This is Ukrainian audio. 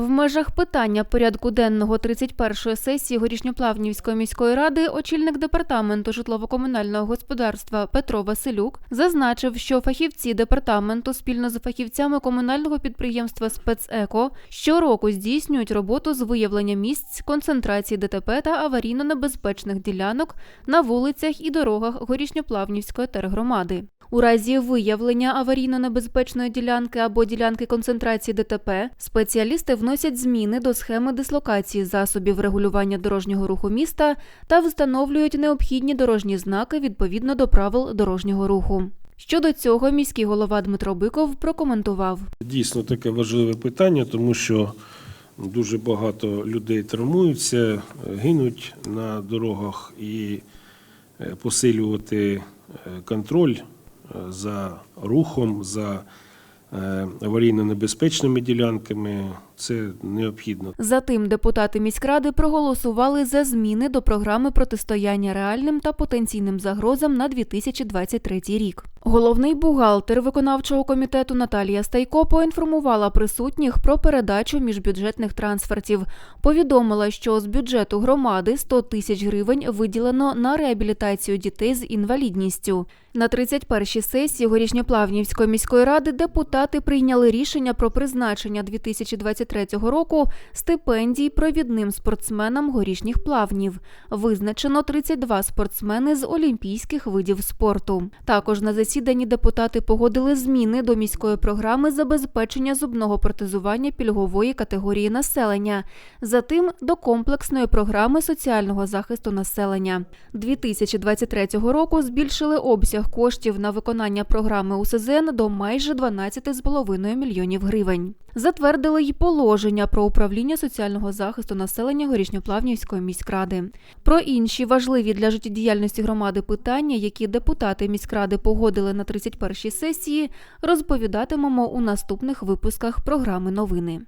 В межах питання порядку денного 31-ї сесії Горішньоплавнівської міської ради очільник департаменту житлово-комунального господарства Петро Василюк зазначив, що фахівці департаменту спільно з фахівцями комунального підприємства «Спецеко» щороку здійснюють роботу з виявлення місць концентрації ДТП та аварійно-небезпечних ділянок на вулицях і дорогах Горішньоплавнівської тергромади. У разі виявлення аварійно-небезпечної ділянки або ділянки концентрації ДТП спеціалісти вносять зміни до схеми дислокації засобів регулювання дорожнього руху міста та встановлюють необхідні дорожні знаки відповідно до правил дорожнього руху. Щодо цього міський голова Дмитро Биков прокоментував. Дійсно таке важливе питання, тому що дуже багато людей травмуються, гинуть на дорогах і е, посилювати е, контроль за рухом, за е, аварійно-небезпечними ділянками це необхідно. Затим депутати міськради проголосували за зміни до програми протистояння реальним та потенційним загрозам на 2023 рік. Головний бухгалтер виконавчого комітету Наталія Стайко поінформувала присутніх про передачу міжбюджетних трансфертів. Повідомила, що з бюджету громади 100 тисяч гривень виділено на реабілітацію дітей з інвалідністю. На 31-й сесії Горішньоплавнівської міської ради депутати прийняли рішення про призначення 2023 року стипендій провідним спортсменам горішніх плавнів. Визначено 32 спортсмени з олімпійських видів спорту. Також на засіданні депутати погодили зміни до міської програми забезпечення зубного протезування пільгової категорії населення. Затим до комплексної програми соціального захисту населення. 2023 року збільшили обсяг коштів на виконання програми УСЗН до майже 12,5 мільйонів гривень. Затвердили й положення про управління соціального захисту населення Горішньоплавнівської міськради. Про інші важливі для життєдіяльності громади питання, які депутати міськради погодили на 31-й сесії, розповідатимемо у наступних випусках програми новини.